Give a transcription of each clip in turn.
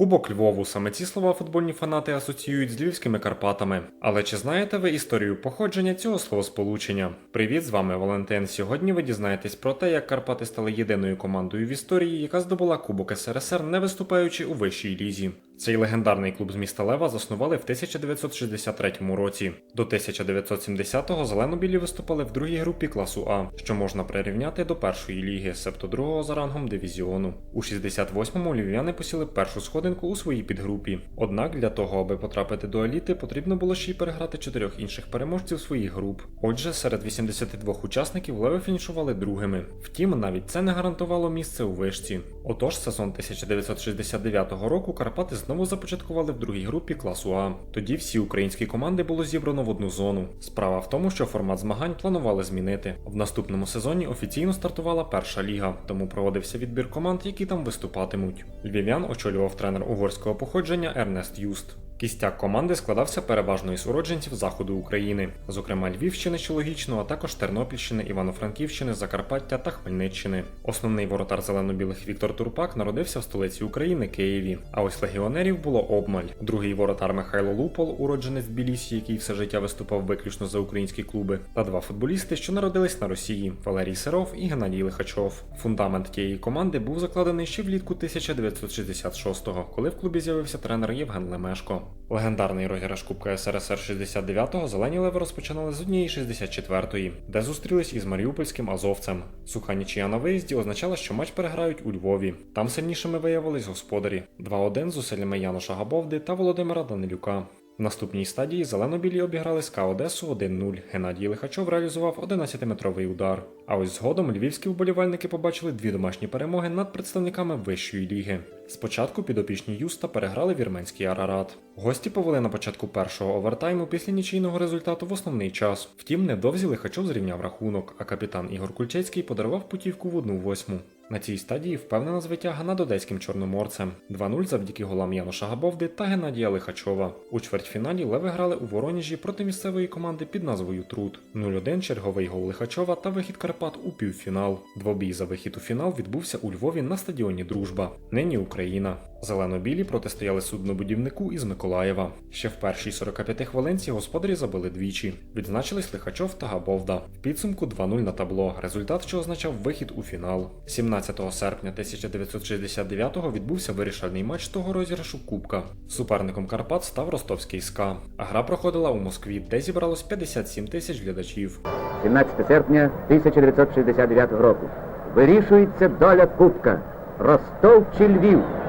Кубок Львову саме ці слова футбольні фанати асоціюють з львівськими Карпатами. Але чи знаєте ви історію походження цього словосполучення? Привіт, з вами Валентин. Сьогодні ви дізнаєтесь про те, як Карпати стали єдиною командою в історії, яка здобула Кубок СРСР, не виступаючи у вищій лізі. Цей легендарний клуб з міста Лева заснували в 1963 році. До 1970-го зелено-білі виступали в другій групі класу А, що можна прирівняти до першої ліги, себто другого за рангом дивізіону. У 68-му львів'яни посіли першу сходинку у своїй підгрупі. Однак для того, аби потрапити до еліти, потрібно було ще й переграти чотирьох інших переможців своїх груп. Отже, серед 82 учасників леви фінішували другими. Втім, навіть це не гарантувало місце у вишці. Отож, сезон 1969 року Карпати знову започаткували в другій групі класу А. Тоді всі українські команди було зібрано в одну зону. Справа в тому, що формат змагань планували змінити. В наступному сезоні офіційно стартувала перша ліга, тому проводився відбір команд, які там виступатимуть. Львів'ян очолював тренер угорського походження Ернест Юст. Кістяк команди складався переважно із уродженців заходу України, зокрема Львівщини, що логічно, а також Тернопільщини, Івано-Франківщини, Закарпаття та Хмельниччини. Основний воротар зелено-білих Віктор Турпак народився в столиці України Києві. А ось легіонерів було обмаль. Другий воротар Михайло Лупол, уродженець Тбілісі, який все життя виступав виключно за українські клуби, та два футболісти, що народились на Росії Валерій Сиров і Геннадій Лихачов. Фундамент тієї команди був закладений ще влітку 1966-го, коли в клубі з'явився тренер Євген Лемешко. Легендарний розіграш Кубка СРСР 69-го зелені леви розпочинали з однієї 64-ї, де зустрілись із маріупольським азовцем. Суха нічия на виїзді означала, що матч переграють у Львові. Там сильнішими виявились господарі 2-1 з зусиллями Яноша Габовди та Володимира Данилюка. В наступній стадії зелено-білі обіграли СКА Одесу 1-0. Геннадій Лихачов реалізував 11-метровий удар. А ось згодом львівські вболівальники побачили дві домашні перемоги над представниками вищої ліги. Спочатку підопічні Юста переграли вірменський Арарат. Гості повели на початку першого овертайму після нічийного результату в основний час. Втім, невдовзі Лихачов зрівняв рахунок, а капітан Ігор Кульчецький подарував путівку в одну восьму. На цій стадії впевнена звитяга над одеським чорноморцем 2-0 завдяки голам Януша Габовди та Геннадія Лихачова. У чвертьфіналі леви грали у Воронежі проти місцевої команди під назвою Труд. 0-1 черговий гол Лихачова та вихід Карпат у півфінал. Двобій за вихід у фінал відбувся у Львові на стадіоні Дружба. Нині Україна. Зелено-білі протистояли суднобудівнику із Миколаєва. Ще в першій 45 хвилинці господарі забили двічі. Відзначились Лихачов та Габовда. В підсумку 2-0 на табло, результат, що означав вихід у фінал. 17 серпня 1969-го відбувся вирішальний матч того розіграшу Кубка. Суперником Карпат став ростовський СКА. Гра проходила у Москві, де зібралось 57 тисяч глядачів. 17 серпня 1969 року. Вирішується доля Кубка. Ростов чи Львів.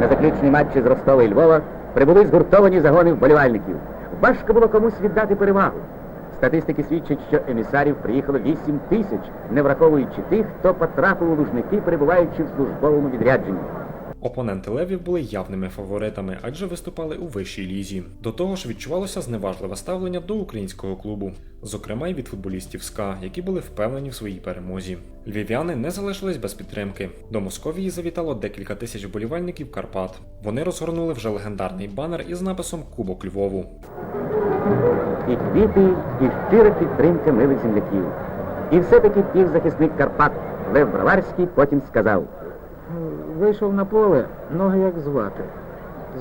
На заключний матчі з Ростова і Львова прибули згуртовані загони вболівальників. Важко було комусь віддати перевагу. Статистики свідчать, що емісарів приїхало 8 тисяч, не враховуючи тих, хто потрапив у лужники, перебуваючи в службовому відрядженні. Опоненти левів були явними фаворитами, адже виступали у вищій лізі. До того ж, відчувалося зневажливе ставлення до українського клубу, зокрема й від футболістів СКА, які були впевнені в своїй перемозі. Львів'яни не залишились без підтримки. До Московії завітало декілька тисяч вболівальників Карпат. Вони розгорнули вже легендарний банер із написом Кубок Львову. І квіти, і щира підтримка милих земляків. І все-таки півзахисник Карпат Лев Броварський потім сказав. Вийшов на поле, ноги як звати.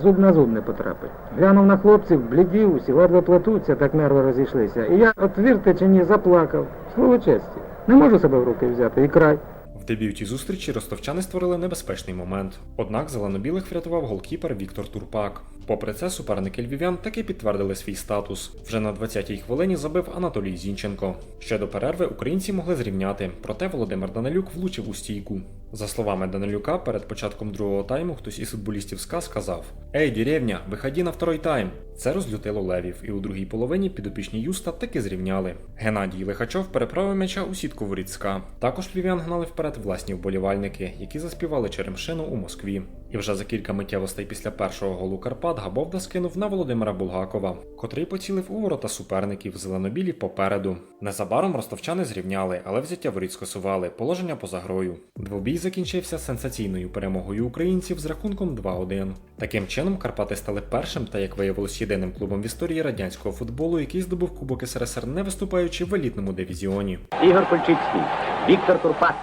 Зуб на зуб не потрапить. Глянув на хлопців, блідів, усі ледве плетуться, так нерви розійшлися. І я, от вірте чи ні, заплакав. Слово честі. Не можу себе в руки взяти і край. В дебюті зустрічі ростовчани створили небезпечний момент. Однак зеленобілих врятував голкіпер Віктор Турпак. Попри це, суперники львів'ян таки підтвердили свій статус. Вже на 20-й хвилині забив Анатолій Зінченко. Ще до перерви українці могли зрівняти, проте Володимир Данилюк влучив у стійку. За словами Данилюка, перед початком другого тайму хтось із футболістів СКА сказав: Ей, деревня, виходи на второй тайм. Це розлютило левів, і у другій половині підопічні Юста таки зрівняли. Геннадій Лихачов переправив м'яча у сітку воріт СКА. Також львів'ян гнали вперед власні вболівальники, які заспівали Черемшину у Москві. І вже за кілька миттєвостей після першого голу Карпат Габовда скинув на Володимира Булгакова, котрий поцілив у ворота суперників зеленобілі попереду. Незабаром ростовчани зрівняли, але взяття воріт скасували, положення поза грою. Двобій закінчився сенсаційною перемогою українців з рахунком 2-1. Таким чином, Карпати стали першим та, як виявилось, єдиним клубом в історії радянського футболу, який здобув Кубок СРСР, не виступаючи в елітному дивізіоні. Ігор Кульчицький, Віктор Турпак,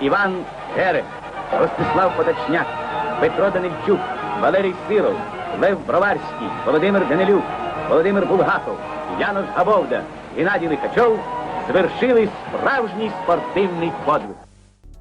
Іван Герех, Ростислав Подачняк, Петро Данильчук, Валерій Сиров, Лев Броварський, Володимир Данилюк, Володимир Булгаков, Янош Габовда, Геннадій Лихачов звершили справжній спортивний подвиг.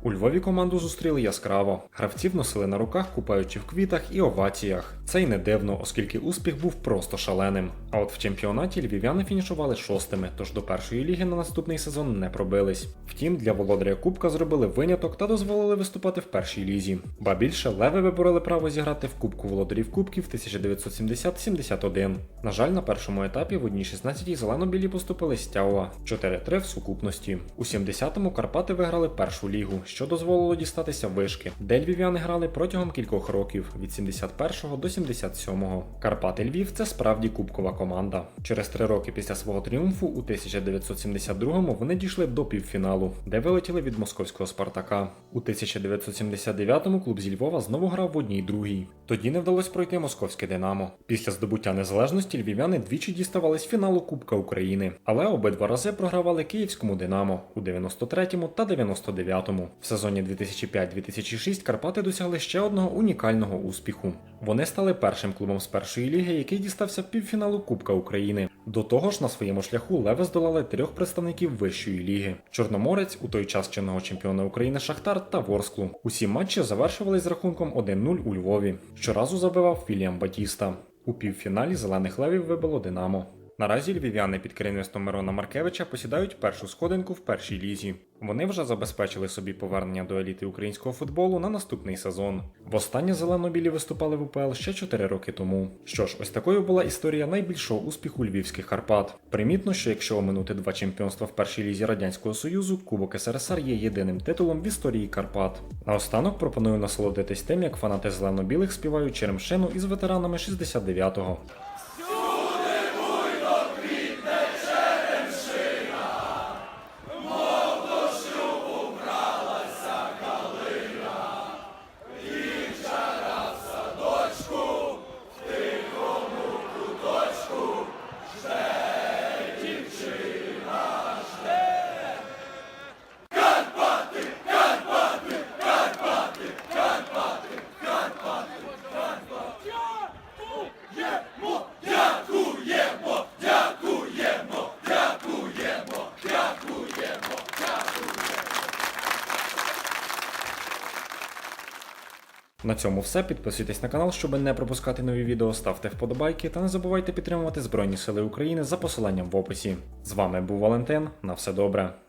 У Львові команду зустріли яскраво. Гравців носили на руках, купаючи в квітах і оваціях. Це й не дивно, оскільки успіх був просто шаленим. А от в чемпіонаті львів'яни фінішували шостими, тож до першої ліги на наступний сезон не пробились. Втім, для володаря Кубка зробили виняток та дозволили виступати в першій лізі. Ба більше леви вибороли право зіграти в Кубку володарів Кубків 1970-71. На жаль, на першому етапі в одній 16-й зелено-білі поступили Стяуа 4-3 в сукупності. У 70-му Карпати виграли першу лігу, що дозволило дістатися вишки, де львів'яни грали протягом кількох років від 71-го до 77-го. Карпати Львів це справді кубкова команда. Через три роки після свого тріумфу у 1972-му вони дійшли до півфіналу, де вилетіли від московського Спартака. У 1979-му клуб зі Львова знову грав в одній другій. Тоді не вдалося пройти московське Динамо. Після здобуття незалежності львів'яни двічі діставались фіналу Кубка України, але обидва рази програвали київському Динамо у 93-му та 99-му. В сезоні 2005-2006 Карпати досягли ще одного унікального успіху. Вони стали першим клубом з першої ліги, який дістався півфіналу Кубка України. До того ж, на своєму шляху леви здолали трьох представників вищої ліги: Чорноморець, у той час чинного чемпіона України Шахтар та Ворсклу. Усі матчі завершувались з рахунком 1-0 у Львові. Щоразу забивав Філіам Батіста. У півфіналі зелених левів вибило Динамо. Наразі львів'яни під керівництвом Мирона Маркевича посідають першу сходинку в першій лізі. Вони вже забезпечили собі повернення до еліти українського футболу на наступний сезон. Востаннє зелено-білі виступали в УПЛ ще 4 роки тому. Що ж, ось такою була історія найбільшого успіху львівських Карпат. Примітно, що якщо оминути два чемпіонства в першій лізі Радянського Союзу, Кубок СРСР є єдиним титулом в історії Карпат. Наостанок пропоную насолодитись тим, як фанати зелено-білих співають черемшину із ветеранами 69-го. На цьому все. Підписуйтесь на канал, щоб не пропускати нові відео, ставте вподобайки та не забувайте підтримувати Збройні Сили України за посиланням в описі. З вами був Валентин. На все добре.